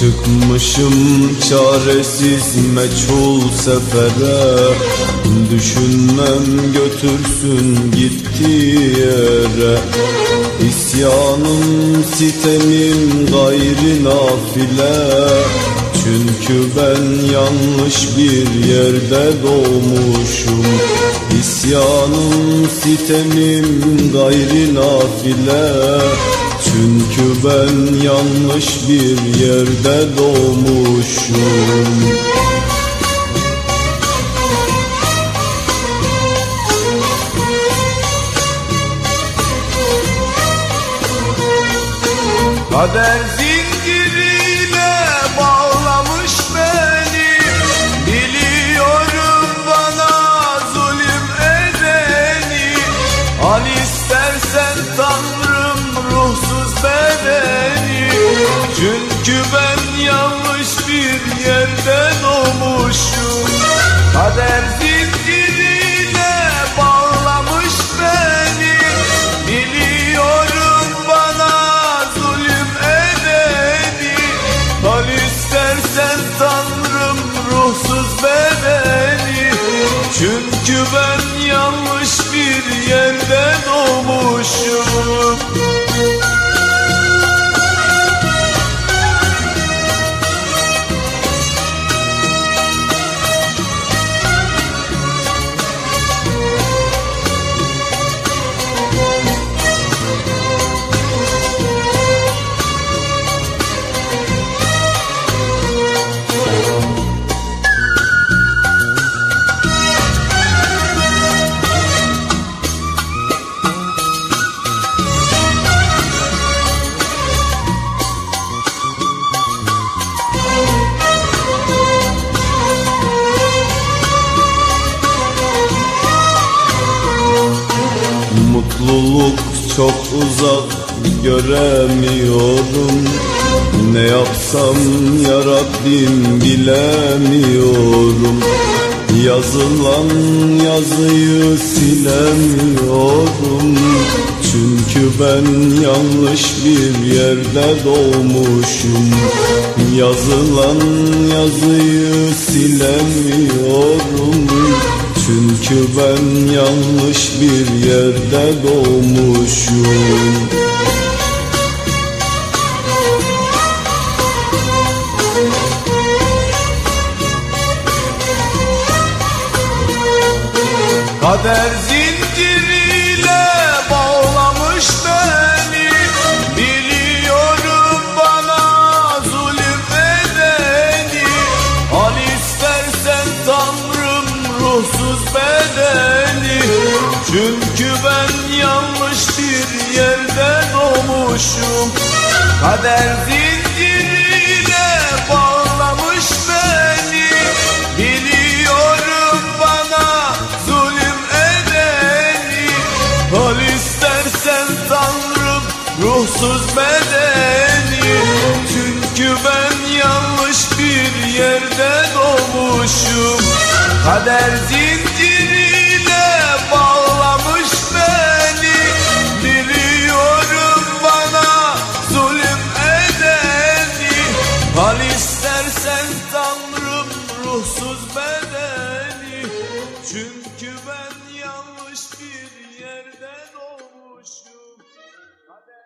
Çıkmışım çaresiz meçhul sefere. Düşünmem götürsün gittiği yere. İsyanım sitemim gayri nafile. Çünkü ben yanlış bir yerde doğmuşum. İsyanım sitemim gayri nafile çünkü ben yanlış bir yerde doğmuşum. Kader zinciriyle bağlamış beni. Biliyorum bana zulüm edeni. Al istersen Tanrım ruhsuz bedeni Çünkü ben yanlış bir yerde doğmuşum Kader zinciriyle bağlamış beni. Biliyorum bana zulüm edeni. Al istersen Tanrım ruhsuz bedeni. Çünkü ben yanlış bir yerde doğmuşum Mutluluk çok uzak göremiyorum. Ne yapsam ya bilemiyorum. Yazılan yazıyı silemiyorum. Çünkü ben yanlış bir yerde doğmuşum. Yazılan yazıyı silemiyorum çünkü ben yanlış bir yerde doğmuşum. Kader Çünkü ben yanlış bir yerde doğmuşum. Kader zinciriyle bağlamış beni. Biliyorum bana zulüm edeni. Al istersen Tanrım ruhsuz bedeni. Çünkü ben yanlış bir yerde doğmuşum. Kader zinciriyle Çünkü ben yanlış bir yerde doğmuşum Kader-